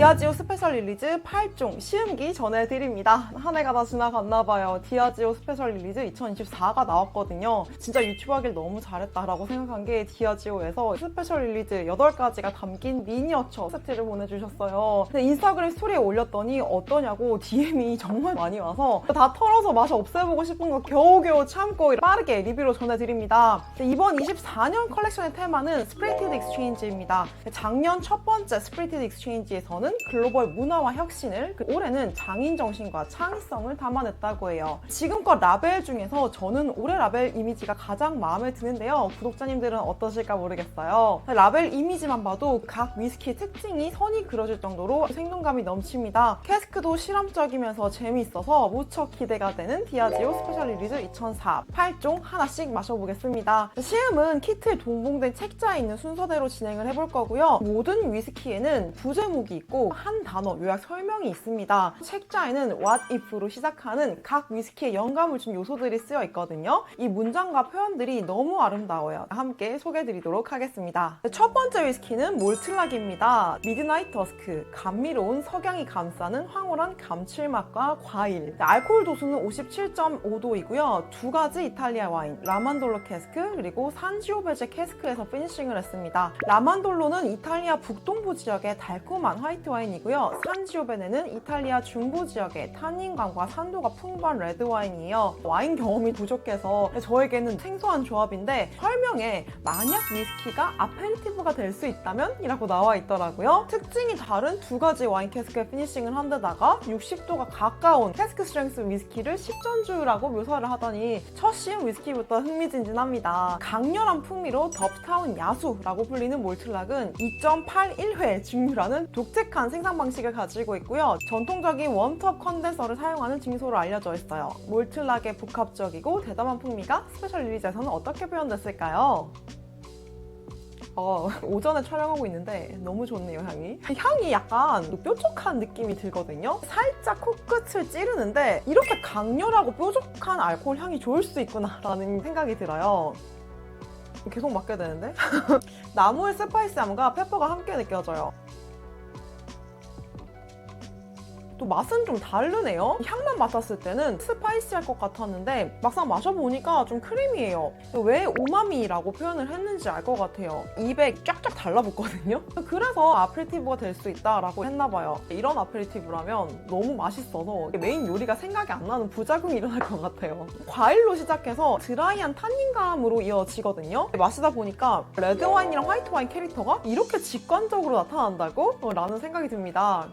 디아지오 스페셜 릴리즈 8종 시음기 전해드립니다. 한 해가 다 지나갔나봐요. 디아지오 스페셜 릴리즈 2024가 나왔거든요. 진짜 유튜브 하길 너무 잘했다라고 생각한 게 디아지오에서 스페셜 릴리즈 8가지가 담긴 미니어처 세트를 보내주셨어요. 근데 인스타그램 스토리에 올렸더니 어떠냐고 DM이 정말 많이 와서 다 털어서 맛이 없애보고 싶은 거 겨우겨우 참고 빠르게 리뷰로 전해드립니다. 이번 24년 컬렉션의 테마는 스프리티드 익스체인지입니다. 작년 첫 번째 스프리티드 익스체인지에서는 글로벌 문화와 혁신을 그 올해는 장인 정신과 창의성을 담아냈다고 해요. 지금껏 라벨 중에서 저는 올해 라벨 이미지가 가장 마음에 드는데요. 구독자님들은 어떠실까 모르겠어요. 라벨 이미지만 봐도 각 위스키의 특징이 선이 그려질 정도로 생동감이 넘칩니다. 캐스크도 실험적이면서 재미있어서 무척 기대가 되는 디아지오 스페셜 리리즈 2004 8종 하나씩 마셔보겠습니다. 시음은 키트에 동봉된 책자에 있는 순서대로 진행을 해볼 거고요. 모든 위스키에는 부제목이 있고 한 단어 요약 설명이 있습니다. 책자에는 what if로 시작하는 각 위스키에 영감을 준 요소들이 쓰여 있거든요. 이 문장과 표현들이 너무 아름다워요. 함께 소개해드리도록 하겠습니다. 첫 번째 위스키는 몰틀락입니다. 미드나잇 더스크, 감미로운 석양이 감싸는 황홀한 감칠맛과 과일. 알코올 도수는 57.5도이고요. 두 가지 이탈리아 와인, 라만돌로 캐스크 그리고 산지오베제 캐스크에서 피니싱을 했습니다. 라만돌로는 이탈리아 북동부 지역의 달콤한 화이트 와인이고요. 산지오베네는 이탈리아 중부 지역의 탄닌감과 산도가 풍부한 레드 와인이에요. 와인 경험이 부족해서 저에게는 생소한 조합인데 설명에 만약 위스키가 아페리티브가 될 수 있다면 이라고 나와 있더라고요. 특징이 다른 두 가지 와인 캐스크에 피니싱을 한 데다가 60도가 가까운 캐스크 스트렝스 위스키를 식전주라고 묘사를 하더니 첫 시음 위스키부터 흥미진진합니다. 강렬한 풍미로 덥타운 야수라고 불리는 몰틀락은 2.81회 증류라는 독특 한 생산 방식을 가지고 있고요. 전통적인 원톱 컨덴서를 사용하는 징소로 알려져 있어요. 몰틀락의 복합적이고 대담한 풍미가 스페셜 리리즈에서는 어떻게 표현됐을까요? 어, 오전에 촬영하고 있는데 너무 좋네요, 향이. 향이 약간 뾰족한 느낌이 들거든요. 살짝 코끝을 찌르는데 이렇게 강렬하고 뾰족한 알코올 향이 좋을 수 있구나 라는 생각이 들어요. 계속 맡게 되는데? 나무의 스파이스함과 페퍼가 함께 느껴져요. 또 맛은 좀 다르네요. 향만 맡았을 때는 스파이시할 것 같았는데 막상 마셔보니까 좀 크리미해요. 왜 오마미라고 표현을 했는지 알 것 같아요. 입에 쫙쫙 달라붙거든요. 그래서 아페리티브가 될 수 있다라고 했나봐요. 이런 아페리티브라면 너무 맛있어서 메인 요리가 생각이 안 나는 부작용이 일어날 것 같아요. 과일로 시작해서 드라이한 탄닌감으로 이어지거든요. 마시다 보니까 레드 와인이랑 화이트 와인 캐릭터가 이렇게 직관적으로 나타난다고? 어, 라는 생각이 듭니다.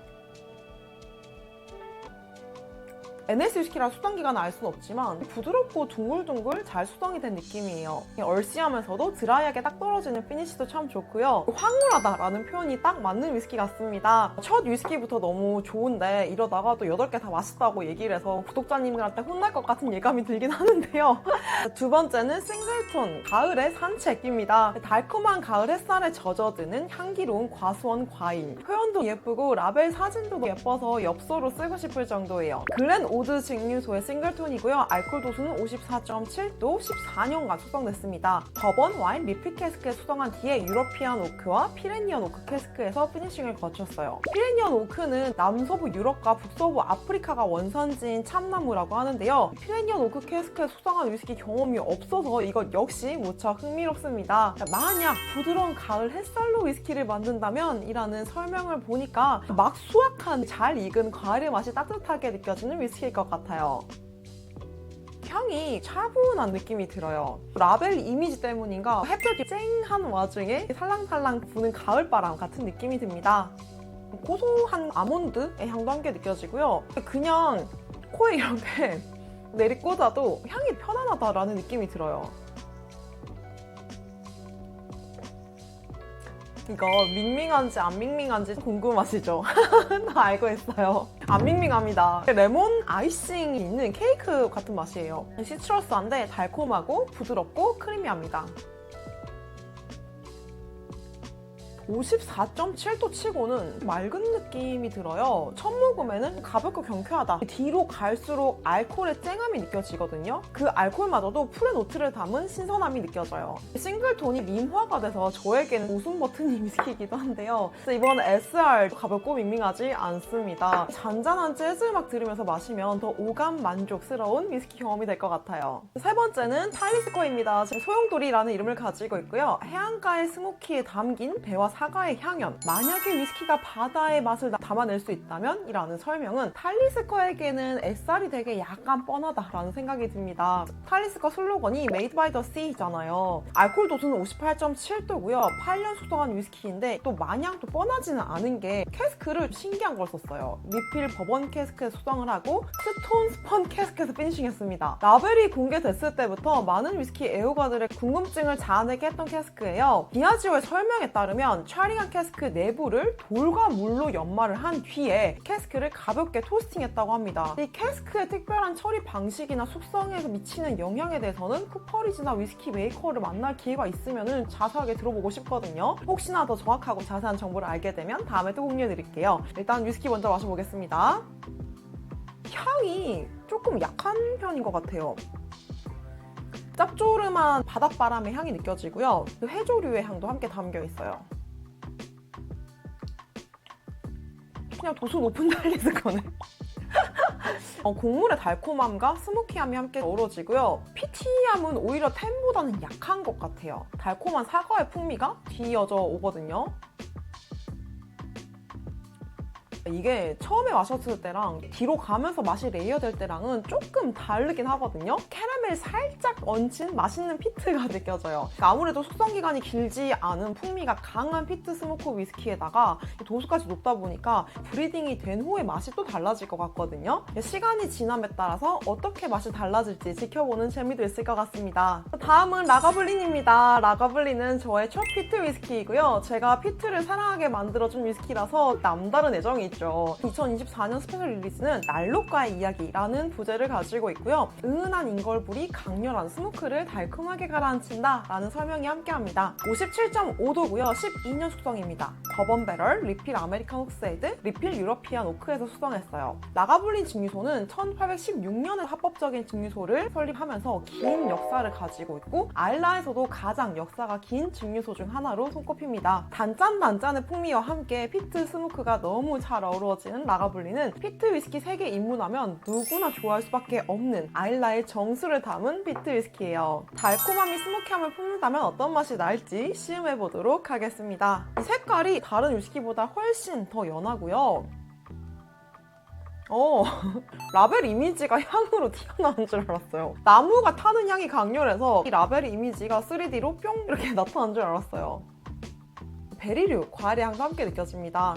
NS 위스키라 수성 기간은 알 수는 없지만 부드럽고 둥글둥글 잘 수성이 된 느낌이에요. 얼씨하면서도 드라이하게 딱 떨어지는 피니시도 참 좋고요. 황홀하다라는 표현이 딱 맞는 위스키 같습니다. 첫 위스키부터 너무 좋은데 이러다가 또 8개 다 맛있다고 얘기를 해서 구독자님들한테 혼날 것 같은 예감이 들긴 하는데요. 두 번째는 싱글톤 가을의 산책입니다. 달콤한 가을 햇살에 젖어드는 향기로운 과수원 과일. 표현도 예쁘고 라벨 사진도 예뻐서 엽서로 쓰고 싶을 정도예요. 글렌 오드 증류소의 싱글톤이고요. 알코올 도수는 54.7도 14년간 숙성됐습니다. 버번 와인 리필 캐스크에 수성한 뒤에 유러피안 오크와 피레니언 오크 캐스크에서 피니싱을 거쳤어요. 피레니언 오크는 남서부 유럽과 북서부 아프리카가 원산지인 참나무라고 하는데요. 피레니언 오크 캐스크에 수성한 위스키 경험이 없어서 이것 역시 무척 흥미롭습니다. 만약 부드러운 가을 햇살로 위스키를 만든다면 이라는 설명을 보니까 막 수확한 잘 익은 과일의 맛이 따뜻하게 느껴지는 위스키 일것 같아요. 향이 차분한 느낌이 들어요. 라벨 이미지 때문인가 햇볕이 쨍한 와중에 살랑살랑 부는 가을바람 같은 느낌이 듭니다. 고소한 아몬드의 향도 함께 느껴지고요. 그냥 코에 이렇게 내리꽂아도 향이 편안하다라는 느낌이 들어요. 이거 밍밍한지 안 밍밍한지 궁금하시죠? 다 알고 있어요. 안 밍밍합니다. 레몬 아이싱이 있는 케이크 같은 맛이에요. 시트러스한데 달콤하고 부드럽고 크리미합니다. 54.7도 치고는 맑은 느낌이 들어요. 첫 모금에는 가볍고 경쾌하다. 뒤로 갈수록 알코올의 쨍함이 느껴지거든요. 그 알코올마저도 풀의 노트를 담은 신선함이 느껴져요. 싱글톤이 민화가 돼서 저에게는 웃음 버튼이 위스키이기도 한데요. 그래서 이번 SR 가볍고 밍밍하지 않습니다. 잔잔한 재즈 음악 들으면서 마시면 더 오감 만족스러운 위스키 경험이 될 것 같아요. 세 번째는 탈리스코입니다. 지금 소용돌이라는 이름을 가지고 있고요. 해안가의 스모키에 담긴 배와 사과의 향연. 만약에 위스키가 바다의 맛을 나- 담아낼 수 있다면? 이라는 설명은 탈리스커에게는 SR이 되게 약간 뻔하다라는 생각이 듭니다. 탈리스커 슬로건이 Made by the Sea잖아요. 알코올 도수는 58.7도고요. 8년 숙성한 위스키인데 또 마냥 또 뻔하지는 않은 게 캐스크를 신기한 걸 썼어요. 리필 버번 캐스크에서 숙성을 하고 스톤 스펀 캐스크에서 피니싱했습니다. 라벨이 공개됐을 때부터 많은 위스키 애호가들의 궁금증을 자아내게 했던 캐스크예요. 디아지오의 설명에 따르면 샤링한 캐스크 내부를 돌과 물로 연마를 한 뒤에 캐스크를 가볍게 토스팅했다고 합니다. 이 캐스크의 특별한 처리 방식이나 숙성에서 미치는 영향에 대해서는 쿠퍼리지나 위스키 메이커를 만날 기회가 있으면 자세하게 들어보고 싶거든요. 혹시나 더 정확하고 자세한 정보를 알게 되면 다음에 또 공유해드릴게요. 일단 위스키 먼저 마셔보겠습니다. 향이 조금 약한 편인 것 같아요. 짭조름한 바닷바람의 향이 느껴지고요. 그 해조류의 향도 함께 담겨 있어요. 그냥 도수 높은 달리스 거네. 어, 곡물의 달콤함과 스모키함이 함께 어우러지고요. 피티함은 오히려 템보다는 약한 것 같아요. 달콤한 사과의 풍미가 뒤이어져 오거든요. 이게 처음에 마셨을 때랑 뒤로 가면서 맛이 레이어될 때랑은 조금 다르긴 하거든요. 캐러멜 살짝 얹힌 맛있는 피트가 느껴져요. 그러니까 아무래도 숙성 기간이 길지 않은 풍미가 강한 피트 스모크 위스키에다가 도수까지 높다 보니까 브리딩이 된 후에 맛이 또 달라질 것 같거든요. 시간이 지남에 따라서 어떻게 맛이 달라질지 지켜보는 재미도 있을 것 같습니다. 다음은 라가블린입니다. 라가블린은 저의 첫 피트 위스키이고요. 제가 피트를 사랑하게 만들어준 위스키라서 남다른 애정이 있죠. 2024년 스페셜 릴리즈는 난로가의 이야기라는 부제를 가지고 있고요. 은은한 인걸불이 강렬한 스모크를 달콤하게 가라앉힌다 라는 설명이 함께합니다. 57.5도고요. 12년 숙성입니다. 버번 배럴, 리필 아메리칸 옥세이드, 리필 유러피안 오크에서 숙성했어요. 라가블린 증류소는 1816년에 합법적인 증류소를 설립하면서 긴 역사를 가지고 있고 아일라에서도 가장 역사가 긴 증류소 중 하나로 손꼽힙니다. 단짠단짠의 풍미와 함께 피트 스모크가 너무 잘 어우러지는 라가블리는 피트 위스키 세계 입문하면 누구나 좋아할 수밖에 없는 아일라의 정수를 담은 피트 위스키예요. 달콤함이 스모키함을 품는다면 어떤 맛이 날지 시음해보도록 하겠습니다. 이 색깔이 다른 위스키보다 훨씬 더 연하고요. 어, 라벨 이미지가 향으로 튀어나온 줄 알았어요. 나무가 타는 향이 강렬해서 이 라벨 이미지가 3D로 뿅 이렇게 나타난 줄 알았어요. 베리류, 과일의 향도 함께 느껴집니다.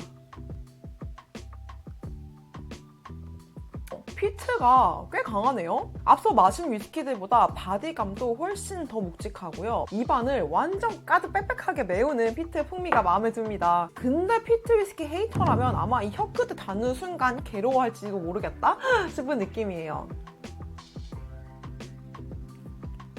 피트가 꽤 강하네요. 앞서 마신 위스키들보다 바디감도 훨씬 더 묵직하고요. 입안을 완전 가득 빽빽하게 메우는 피트의 풍미가 마음에 듭니다. 근데 피트 위스키 헤이터라면 아마 이 혀끝을 닿는 순간 괴로워할지도 모르겠다 싶은 느낌이에요.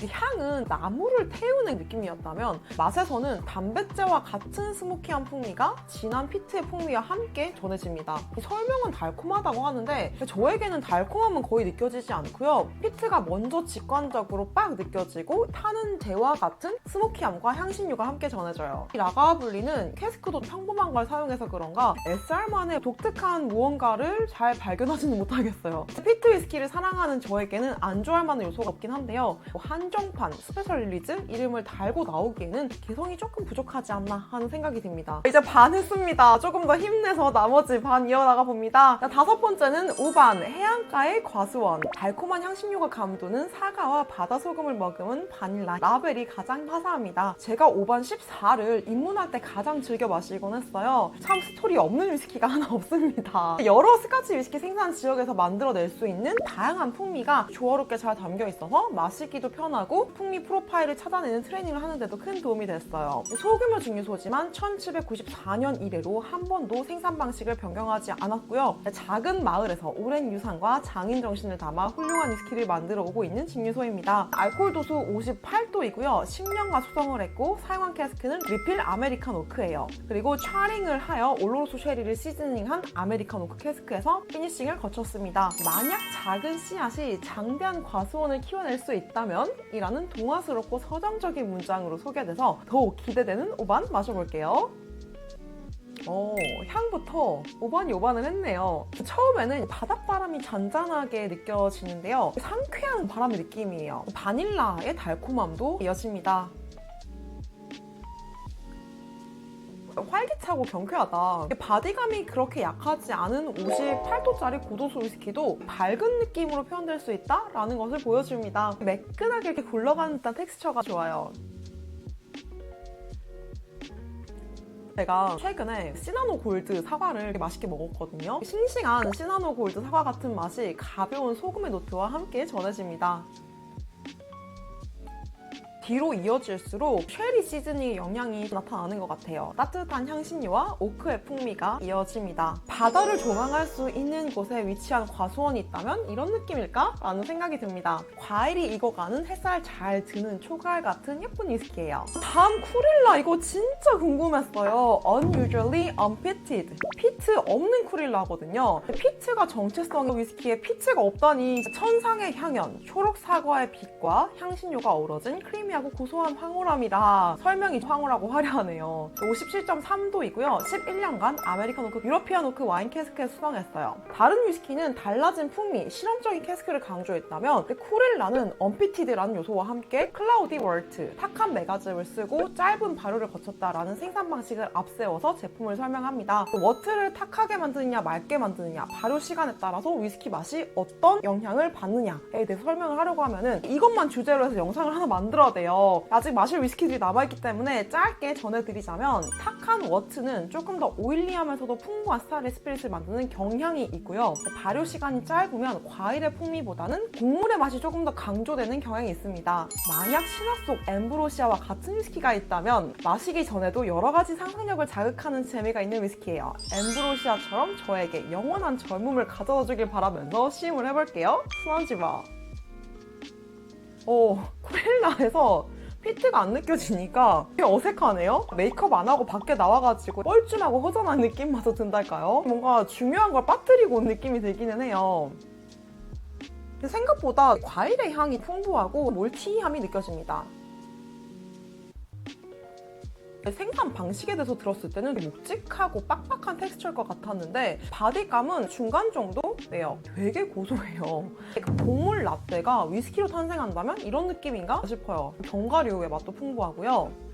이 향은 나무를 태우는 느낌이었다면 맛에서는 단백제와 같은 스모키한 풍미가 진한 피트의 풍미와 함께 전해집니다. 이 설명은 달콤하다고 하는데 저에게는 달콤함은 거의 느껴지지 않고요. 피트가 먼저 직관적으로 빡 느껴지고 타는 재와 같은 스모키함과 향신료가 함께 전해져요. 이 라가블리는 캐스크도 평범한 걸 사용해서 그런가 SR만의 독특한 무언가를 잘 발견하지는 못하겠어요. 피트 위스키를 사랑하는 저에게는 안 좋아할 만한 요소가 없긴 한데요. 뭐 한정판 스페셜 릴리즈 이름을 달고 나오기에는 개성이 조금 부족하지 않나 하는 생각이 듭니다. 이제 반 했습니다. 조금 더 힘내서 나머지 반 이어나가 봅니다. 자, 다섯 번째는 우반 해안가의 과수원 달콤한 향신료가 감도는 사과와 바다 소금을 머금은 바닐라 라벨이 가장 화사합니다. 제가 5반 14를 입문할 때 가장 즐겨 마시곤 했어요. 참 스토리 없는 위스키가 하나 없습니다. 여러 스카치 위스키 생산 지역에서 만들어낼 수 있는 다양한 풍미가 조화롭게 잘 담겨 있어서 마시기도 편하고 추천하고 풍미 프로파일을 찾아내는 트레이닝을 하는데도 큰 도움이 됐어요. 소규모 증류소지만 1794년 이래로 한 번도 생산 방식을 변경하지 않았고요. 작은 마을에서 오랜 유산과 장인 정신을 담아 훌륭한 위스키를 만들어 오고 있는 증류소입니다. 알코올 도수 58도이고요. 10년간 수성을 했고 사용한 캐스크는 리필 아메리칸 오크예요. 그리고 차링을 하여 올로로소 쉐리를 시즈닝한 아메리칸 오크 캐스크에서 피니싱을 거쳤습니다. 만약 작은 씨앗이 장대한 과수원을 키워낼 수 있다면 이라는 동화스럽고 서정적인 문장으로 소개돼서 더욱 기대되는 오반 마셔볼게요. 어, 향부터 오반이 오반을 했네요. 처음에는 바닷바람이 잔잔하게 느껴지는데요. 상쾌한 바람의 느낌이에요. 바닐라의 달콤함도 이어집니다. 활기차고 경쾌하다. 바디감이 그렇게 약하지 않은 58도짜리 고도수 위스키도 밝은 느낌으로 표현될 수 있다라는 것을 보여줍니다. 매끈하게 이렇게 굴러가는 듯한 텍스처가 좋아요. 제가 최근에 시나노 골드 사과를 맛있게 먹었거든요. 싱싱한 시나노 골드 사과 같은 맛이 가벼운 소금의 노트와 함께 전해집니다. 뒤로 이어질수록 쉐리 시즈닝의 영향이 나타나는 것 같아요. 따뜻한 향신료와 오크의 풍미가 이어집니다. 바다를 조망할 수 있는 곳에 위치한 과수원이 있다면 이런 느낌일까? 라는 생각이 듭니다. 과일이 익어가는 햇살 잘 드는 초가을 같은 예쁜 위스키예요. 다음 쿠릴라 이거 진짜 궁금했어요. Unusually unpitted. 피트 없는 쿠릴라거든요. 피트가 정체성의 위스키에 피트가 없다니 천상의 향연, 초록 사과의 빛과 향신료가 어우러진 크리미 하고 고소한 황홀함이라 설명이 황홀하고 화려하네요. 57.3도이고요. 11년간 아메리칸 오크, 유러피안 오크 와인 캐스크에 수성했어요. 다른 위스키는 달라진 풍미, 실험적인 캐스크를 강조했다면 쿠릴라는 언피티드라는 요소와 함께 클라우디 월트, 탁한 메가즙을 쓰고 짧은 발효를 거쳤다라는 생산 방식을 앞세워서 제품을 설명합니다. 워트를 탁하게 만드느냐 맑게 만드느냐 발효 시간에 따라서 위스키 맛이 어떤 영향을 받느냐에 대해서 설명을 하려고 하면은 이것만 주제로 해서 영상을 하나 만들어야 돼요. 아직 마실 위스키들이 남아있기 때문에 짧게 전해드리자면 탁한 워트는 조금 더 오일리하면서도 풍부한 스타일의 스피릿을 만드는 경향이 있고요. 발효 시간이 짧으면 과일의 풍미보다는 곡물의 맛이 조금 더 강조되는 경향이 있습니다. 만약 신화 속 엠브로시아와 같은 위스키가 있다면 마시기 전에도 여러 가지 상상력을 자극하는 재미가 있는 위스키예요. 엠브로시아처럼 저에게 영원한 젊음을 가져다 주길 바라면서 시음을 해볼게요. 스완지바. 어, 쿠렐라에서 피트가 안 느껴지니까 되게 어색하네요. 메이크업 안 하고 밖에 나와가지고 뻘쭘하고 허전한 느낌마저 든달까요? 뭔가 중요한 걸 빠뜨리고 온 느낌이 들기는 해요. 생각보다 과일의 향이 풍부하고 몰티함이 느껴집니다. 생산 방식에 대해서 들었을 때는 묵직하고 빡빡한 텍스처일 것 같았는데 바디감은 중간 정도네요. 되게 고소해요. 그 곡물 라떼가 위스키로 탄생한다면 이런 느낌인가 싶어요. 견과류의 맛도 풍부하고요.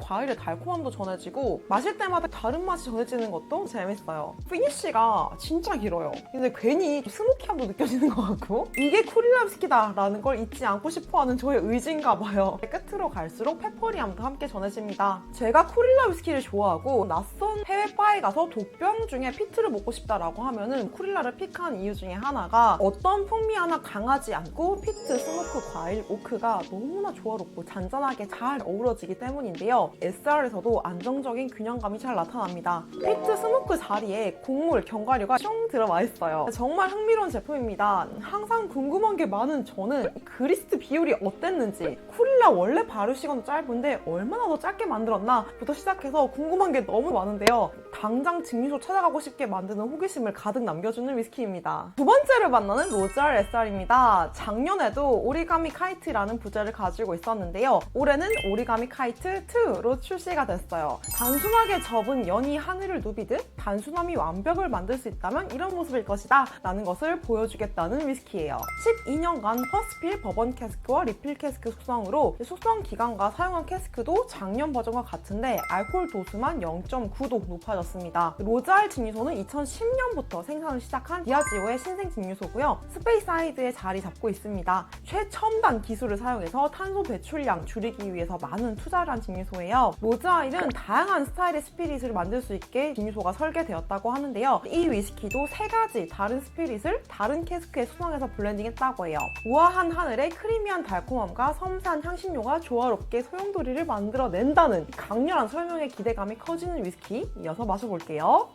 과일의 달콤함도 전해지고 마실 때마다 다른 맛이 전해지는 것도 재밌어요. 피니쉬가 진짜 길어요. 근데 괜히 스모키함도 느껴지는 것 같고 이게 쿠릴라 위스키다 라는 걸 잊지 않고 싶어하는 저의 의지인가 봐요. 끝으로 갈수록 페퍼리함도 함께 전해집니다. 제가 쿠릴라 위스키를 좋아하고 낯선 해외 바에 가서 독병 중에 피트를 먹고 싶다라고 하면은 쿠릴라를 픽한 이유 중에 하나가 어떤 풍미 하나 강하지 않고 피트, 스모크, 과일, 오크가 너무나 조화롭고 잔잔하게 잘 어우러지기 때문에 인데요 SR에서도 안정적인 균형감이 잘 나타납니다. 피트 스모크 자리에 곡물, 견과류가 숑 들어와 있어요. 정말 흥미로운 제품입니다. 항상 궁금한 게 많은 저는 그리스트 비율이 어땠는지 쿠릴라 원래 발효 시간도 짧은데 얼마나 더 짧게 만들었나 부터 시작해서 궁금한 게 너무 많은데요. 당장 증류소 찾아가고 싶게 만드는 호기심을 가득 남겨주는 위스키입니다. 두 번째로 만나는 로즈알 SR입니다. 작년에도 오리가미 카이트라는 부제를 가지고 있었는데요. 올해는 오리가미 카이트 2로 출시가 됐어요. 단순하게 접은 연이 하늘을 누비듯 단순함이 완벽을 만들 수 있다면 이런 모습일 것이다 라는 것을 보여주겠다는 위스키예요. 12년간 퍼스필 버번 캐스크와 리필 캐스크 숙성으로 숙성 기간과 사용한 캐스크도 작년 버전과 같은데 알코올 도수만 0.9도 높아졌습니다. 로즈알 증류소는 2010년부터 생산을 시작한 디아지오의 신생 증류소고요. 스페이사이드에 자리 잡고 있습니다. 최첨단 기술을 사용해서 탄소 배출량 줄이기 위해서 많은 투자를 한 증류소 증류 소예요. 로즈아일은 다양한 스타일의 스피릿을 만들 수 있게 증류소가 설계되었다고 하는데요. 이 위스키도 세 가지 다른 스피릿을 다른 캐스크에 수정해서 블렌딩했다고 해요. 우아한 하늘에 크리미한 달콤함과 섬세한 향신료가 조화롭게 소용돌이를 만들어낸다는 강렬한 설명에 기대감이 커지는 위스키 이어서 마셔볼게요.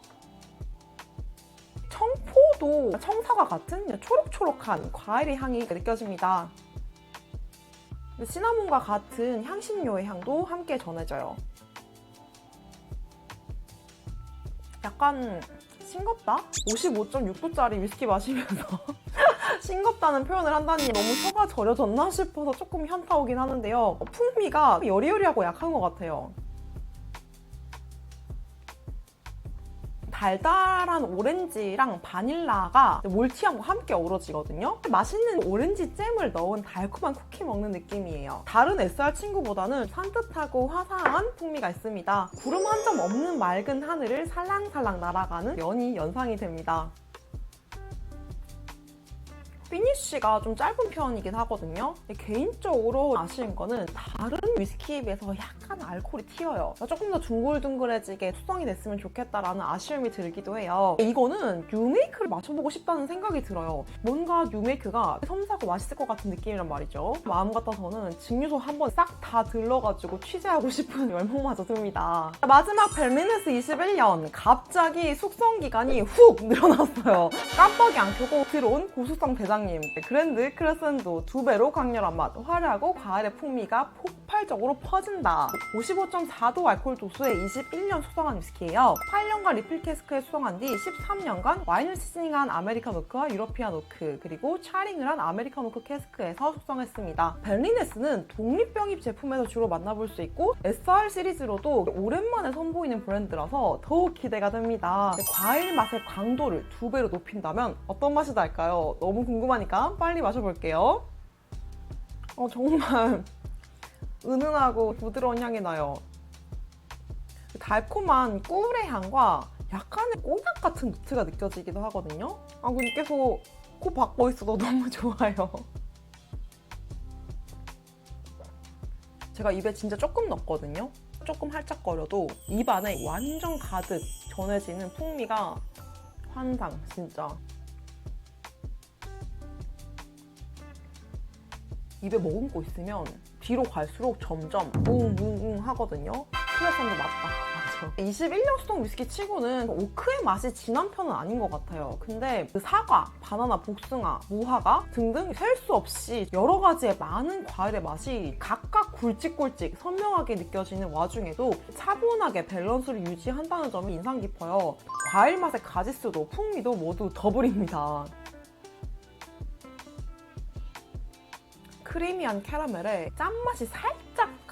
청포도 청사과 같은 초록초록한 과일의 향이 느껴집니다. 시나몬과 같은 향신료의 향도 함께 전해져요. 약간 싱겁다? 55.6도짜리 위스키 마시면서 싱겁다는 표현을 한다니 너무 혀가 절여졌나 싶어서 조금 현타 오긴 하는데요. 풍미가 여리여리하고 약한 것 같아요. 달달한 오렌지랑 바닐라가 몰티함과 함께 어우러지거든요. 맛있는 오렌지 잼을 넣은 달콤한 쿠키 먹는 느낌이에요. 다른 SR 친구보다는 산뜻하고 화사한 풍미가 있습니다. 구름 한 점 없는 맑은 하늘을 살랑살랑 날아가는 연이 연상이 됩니다. 피니쉬가 좀 짧은 편이긴 하거든요. 개인적으로 아쉬운 거는 다른 위스키에 비해서 약간 알코올이 튀어요. 조금 더 둥글둥글해지게 수성이 됐으면 좋겠다라는 아쉬움이 들기도 해요. 이거는 뉴메이크를 마셔보고 싶다는 생각이 들어요. 뭔가 뉴메이크가 섬세하고 맛있을 것 같은 느낌이란 말이죠. 마음 같아서는 증류소 한번 싹 다 들러가지고 취재하고 싶은 열망마저 듭니다. 마지막 벨미네스 21년 갑자기 숙성 기간이 훅 늘어났어요. 깜빡이 안 켜고 들어온 고수성 대장님 그랜드 크레센도 두 배로 강렬한 맛 화려하고 과일의 풍미가 폭발 적으로 퍼진다. 55.4도 알코올 도수의 21년 수성한 위스키예요. 8년간 리필 캐스크에 수성한 뒤 13년간 와인을 시즈닝한 아메리칸 오크와 유러피안 오크 그리고 차링을 한 아메리칸 오크 캐스크에서 숙성했습니다. 벨리네스는 독립병입 제품에서 주로 만나볼 수 있고 SR 시리즈로도 오랜만에 선보이는 브랜드라서 더욱 기대가 됩니다. 과일 맛의 강도를 두 배로 높인다면 어떤 맛이 날까요? 너무 궁금하니까 빨리 마셔볼게요. 어, 정말 은은하고 부드러운 향이 나요. 달콤한 꿀의 향과 약간의 꼬냑 같은 노트가 느껴지기도 하거든요. 아, 근데 계속 코 박고 있어도 너무 좋아요. 제가 입에 진짜 조금 넣었거든요. 조금 할짝거려도 입 안에 완전 가득 전해지는 풍미가 환상, 진짜. 입에 머금고 있으면 뒤로 갈수록 점점 웅웅웅 하거든요. 크레산도 맞다. 맞아. 21년 수동 위스키 치고는 오크의 맛이 진한 편은 아닌 것 같아요. 근데 그 사과, 바나나, 복숭아, 무화과 등등 셀 수 없이 여러 가지의 많은 과일의 맛이 각각 굵직굵직 선명하게 느껴지는 와중에도 차분하게 밸런스를 유지한다는 점이 인상 깊어요. 과일 맛의 가지수도 풍미도 모두 더블입니다. 크리미한 캐러멜에 짠맛이 살짝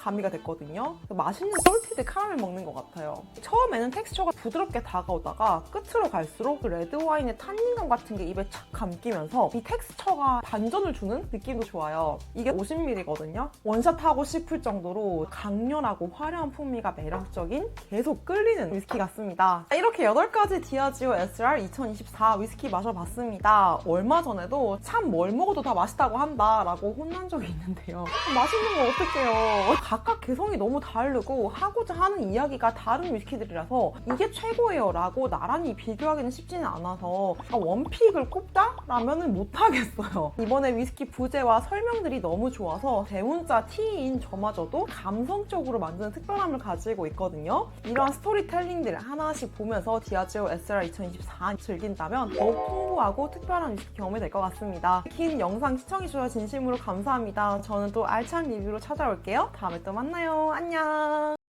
가미가 됐거든요. 맛있는 솔티드 카라멜 먹는 것 같아요. 처음에는 텍스처가 부드럽게 다가오다가 끝으로 갈수록 그 레드 와인의 탄닌감 같은 게 입에 착 감기면서 이 텍스처가 반전을 주는 느낌도 좋아요. 이게 50ml거든요. 원샷하고 싶을 정도로 강렬하고 화려한 풍미가 매력적인 계속 끌리는 위스키 같습니다. 이렇게 8가지 디아지오 SR 2024 위스키 마셔봤습니다. 얼마 전에도 참 뭘 먹어도 다 맛있다고 한다라고 혼난 적이 있는데요. 맛있는 거 어떡해요. 각각 개성이 너무 다르고 하고자 하는 이야기가 다른 위스키들이라서 이게 최고예요 라고 나란히 비교하기는 쉽지는 않아서 아, 원픽을 꼽다? 라면은 못하겠어요. 이번에 위스키 부제와 설명들이 너무 좋아서 대문자 T인 저마저도 감성적으로 만드는 특별함을 가지고 있거든요. 이런 스토리텔링들 하나씩 보면서 디아지오 SR 2024 즐긴다면 더욱 풍부하고 특별한 위스키 경험이 될 것 같습니다. 긴 영상 시청해주셔서 진심으로 감사합니다. 저는 또 알찬 리뷰로 찾아올게요. 다음에 또 만나요. 안녕!